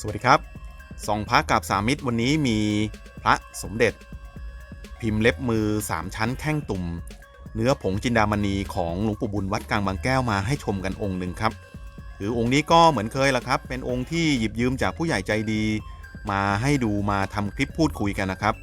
สวัสดีครับสองพระกับสามิตรวันนี้มีพระสมเด็จ พิมพ์เล็บมือ 3 ชั้นแข้งตุ่ม เนื้อผงจินดามณีของหลวงปู่บุญวัดกลางบางแก้วมาให้ชมกันองค์หนึ่งครับคือองค์นี้ก็เหมือนเคยละครับ เป็นองค์ที่หยิบยืมจากผู้ใหญ่ใจดี มาให้ดูมาทำคลิปพูดคุยกันนะครับ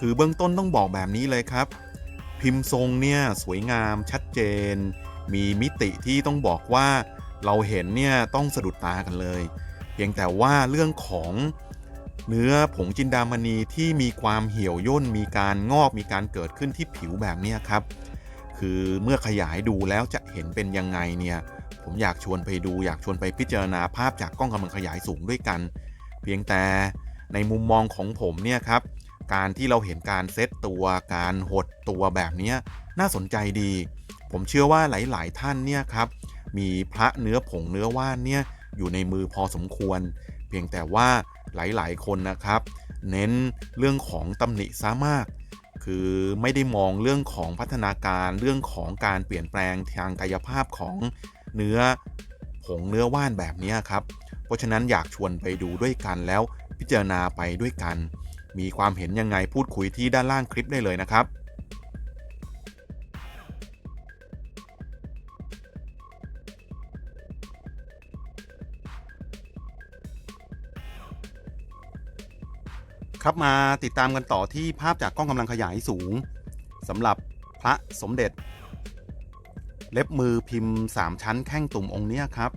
คือเบื้องต้นต้องบอกแบบนี้เลยครับ พิมพ์ทรงเนี่ยสวยงามชัดเจน มีมิติที่ต้องบอกว่าเราเห็นเนี่ยต้องสะดุดตากันเลย พียงแต่ว่าเรื่องของเนื้อผงจินดามณีที่มีความเหี่ยวย่นมีการงอกมีการเกิดขึ้นที่ผิวแบบนี้ครับ คือเมื่อขยายดูแล้วจะเห็นเป็นยังไงเนี่ยผมอยากชวนไปดูอยากชวนไปพิจารณาภาพจากกล้องกำลังขยายสูงด้วยกัน เพียงแต่ในมุมมองของผมเนี่ยครับ การที่เราเห็นการเซตตัวการหดตัวแบบนี้น่าสนใจดี ผมเชื่อว่าหลาย ๆ ท่านเนี่ยครับมีพระเนื้อผงเนื้อว่านเนี่ย อยู่ในมือพอสมควร เพียงแต่ว่าหลายๆ คนนะครับ เน้นเรื่องของตำหนิซะมาก คือไม่ได้มองเรื่องของพัฒนาการเรื่องของการเปลี่ยนแปลงทางกายภาพของเนื้อผงเนื้อว่านแบบนี้ครับ เพราะฉะนั้นอยากชวนไปดูด้วยกันแล้วพิจารณาไปด้วยกัน มีความเห็นยังไงพูดคุยที่ด้านล่างคลิปได้เลยนะครับ ครับมาติดตามกันต่อที่ภาพจากกล้องกำลังขยายสูงสำหรับพระสมเด็จ เล็บมือพิมพ์ 3 ชั้นแข้งตุ่มองค์เนี้ยครับ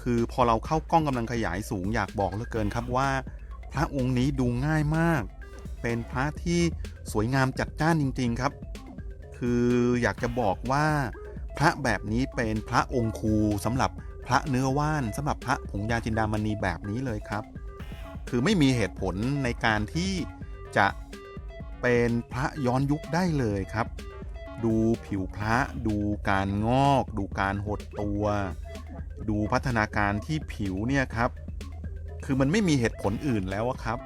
คือพอเราเข้ากล้องกำลังขยายสูงอยากบอกเหลือเกินครับว่า พระองค์นี้ดูง่ายมาก เป็นพระที่สวยงามจัดจ้านจริง ๆครับ คืออยากจะบอกว่าพระแบบนี้เป็นพระองค์ครูสำหรับพระเนื้อว่านสำหรับพระผงยาจินดามณีแบบนี้เลยครับ คือไม่มีเหตุผลในการที่จะเป็นพระย้อนยุคได้เลยครับ ดูผิวพระ ดูการงอก ดูการหดตัว ดูพัฒนาการที่ผิวเนี่ยครับ คือมันไม่มีเหตุผลอื่นแล้วครับ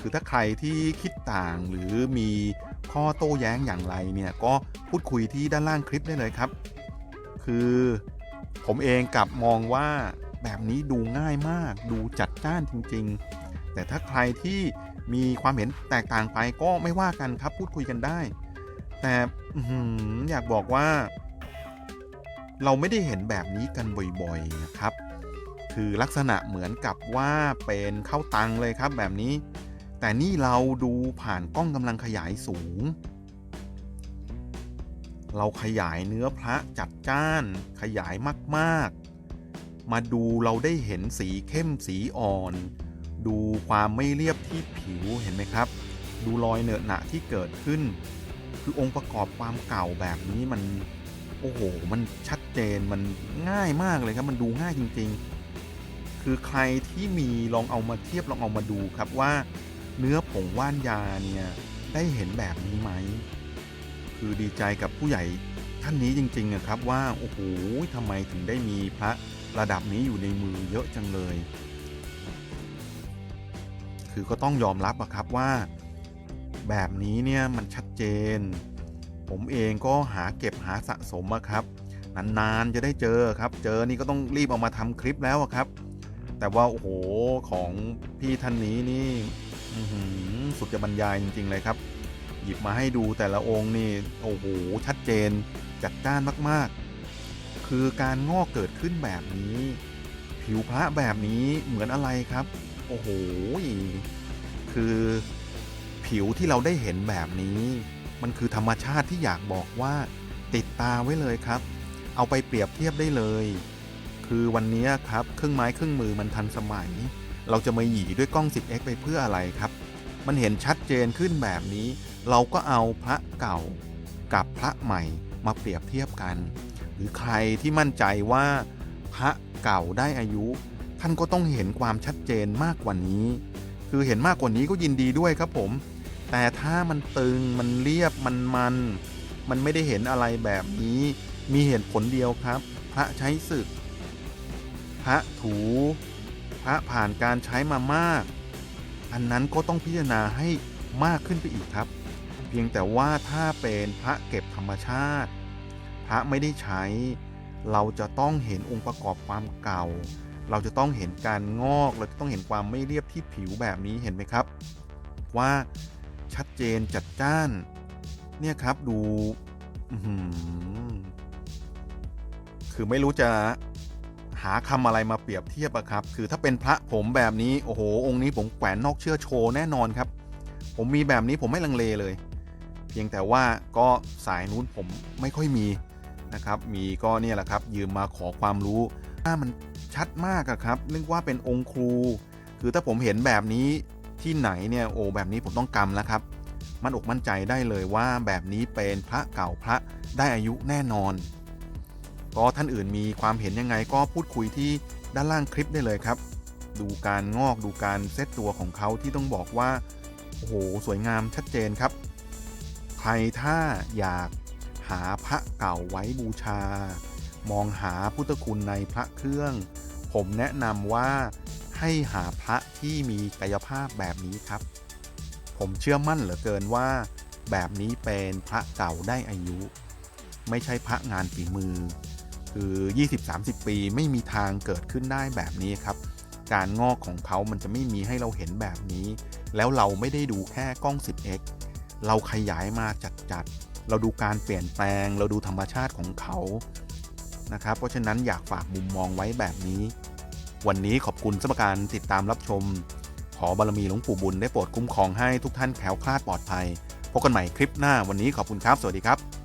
คือถ้าใครที่คิดต่างหรือมีข้อโต้แย้งอย่างไรเนี่ยก็พูดคุยที่ด้านล่างคลิปได้เลยครับ คือผมเองกลับมองว่าแบบนี้ดูง่ายมาก ดูจัดจ้านจริง ๆ แต่ถ้าใครที่มีความเห็นแตกต่างไปก็ไม่ว่ากันครับพูดคุยกันได้ แต่อยากบอกว่า เราไม่ได้เห็นแบบนี้กันบ่อยๆนะครับ คือลักษณะเหมือนกับว่าเป็นเข้าตังเลยครับแบบนี้ แต่นี่เราดูผ่านกล้องกำลังขยายสูง เราขยายเนื้อพระจัดจ้าน ขยายมากๆ มาดูเราได้เห็นสีเข้มสีอ่อน ดูความไม่เรียบที่ผิวเห็นไหมครับ ดูรอยเหนอะหนะที่เกิดขึ้น คือองค์ประกอบความเก่าแบบนี้มันโอ้โหมันชัดเจนมันง่ายมากเลยครับ มันดูง่ายจริง ๆ คือใครที่มีลองเอามาเทียบลองเอามาดูครับว่า เนื้อผงว่านยาเนี่ยได้เห็นแบบนี้ไหมคือดีใจกับผู้ใหญ่ท่านนี้จริงๆนะครับว่าโอ้โหทำไมถึงได้มีพระระดับนี้อยู่ในมือเยอะจังเลย คือก็ต้องยอมรับอะครับว่า แบบนี้เนี่ยมันชัดเจน ผมเองก็หาเก็บหาสะสมอะครับ นานๆจะได้เจอครับ เจอนี่ก็ต้องรีบเอามาทำคลิปแล้วอะครับ แต่ว่า โอ้โห ของพี่ท่านนี้นี่สุดจะบรรยายจริง ๆ เลยครับ หยิบมาให้ดูแต่ละองค์นี่โอ้โหชัดเจนจัดจ้านมากๆ คือการงอกเกิดขึ้นแบบนี้ ผิวพระแบบนี้เหมือนอะไรครับ โอ้โห คือผิวที่เราได้เห็นแบบนี้ มันคือธรรมชาติที่อยากบอกว่า ติดตาไว้เลยครับ เอาไปเปรียบเทียบได้เลย คือวันนี้ครับเครื่องไม้เครื่องมือมันทันสมัย เราจะมาหยีด้วยกล้อง 10x ไปเพื่ออะไรครับ มันเห็นชัดเจนขึ้นแบบนี้ เราก็เอาพระเก่ากับพระใหม่มาเปรียบเทียบกัน หรือใครที่มั่นใจว่าพระเก่าได้อายุ ท่านก็ต้องเห็นความชัดเจนมากกว่านี้ คือเห็นมากกว่านี้ก็ยินดีด้วยครับผม แต่ถ้ามันตึงมันเรียบมันมัน มันไม่ได้เห็นอะไรแบบนี้ มีเหตุผลเดียวครับ พระใช้ศึก พระถู พระผ่านการใช้มามาก อันนั้นก็ต้องพิจารณาให้มากขึ้นไปอีกครับ เพียงแต่ว่าถ้าเป็นพระเก็บธรรมชาติ พระไม่ได้ใช้ เราจะต้องเห็นองค์ประกอบความเก่า เราจะต้องเห็นการงอก เราจะต้องเห็นความไม่เรียบที่ผิวแบบนี้เห็นไหมครับ ว่าชัดเจนจัดจ้าน เนี่ยครับดูคือไม่รู้จะหาคำอะไรมาเปรียบเทียบอะครับ คือถ้าเป็นพระผมแบบนี้ โอ้โห องค์นี้ผมแขวนนอกเชือกโชว์แน่นอนครับ ผมมีแบบนี้ผมไม่ลังเลเลย เพียงแต่ว่าก็สายนู้นผมไม่ค่อยมีนะครับ มีก็เนี่ยแหละครับ ยืมมาขอความรู้ ถ้ามันชัดมากอะครับเรียกว่าเป็นองค์ครู คือถ้าผมเห็นแบบนี้ที่ไหนเนี่ยโอ้แบบนี้ผมต้องกำแล้วครับ มันอกมั่นใจได้เลยว่าแบบนี้เป็นพระเก่าพระได้อายุแน่นอน ก็ท่านอื่นมีความเห็นยังไงก็พูดคุยที่ด้านล่างคลิปได้เลยครับ ดูการงอกดูการเซตตัวของเขาที่ต้องบอกว่าโอ้โหสวยงามชัดเจนครับ ใครถ้าอยากหาพระเก่าไว้บูชา มองหาพุทธคุณในพระเครื่อง ผมแนะนำว่าให้หาพระที่มีกายภาพแบบนี้ครับ ผมเชื่อมั่นเหลือเกินว่า แบบนี้เป็นพระเก่าได้อายุ ไม่ใช่พระงานฝีมือ คือ 20-30 ปีไม่มีทางเกิดขึ้นได้แบบนี้ครับ การงอกของเขามันจะไม่มีให้เราเห็นแบบนี้ แล้วเราไม่ได้ดูแค่กล้อง 10x เราขยายมาจัดๆ เราดูการเปลี่ยนแปลง เราดูธรรมชาติของเขา นะครับ เพราะฉะนั้นอยากฝากมุมมองไว้แบบนี้ วันนี้ขอบคุณสำหรับการติดตามรับชม ขอบารมีหลวงปู่บุญได้โปรดคุ้มครองให้ทุกท่านแคล้วคลาดปลอดภัยพบกันใหม่คลิปหน้าวันนี้ขอบคุณครับ สวัสดีครับ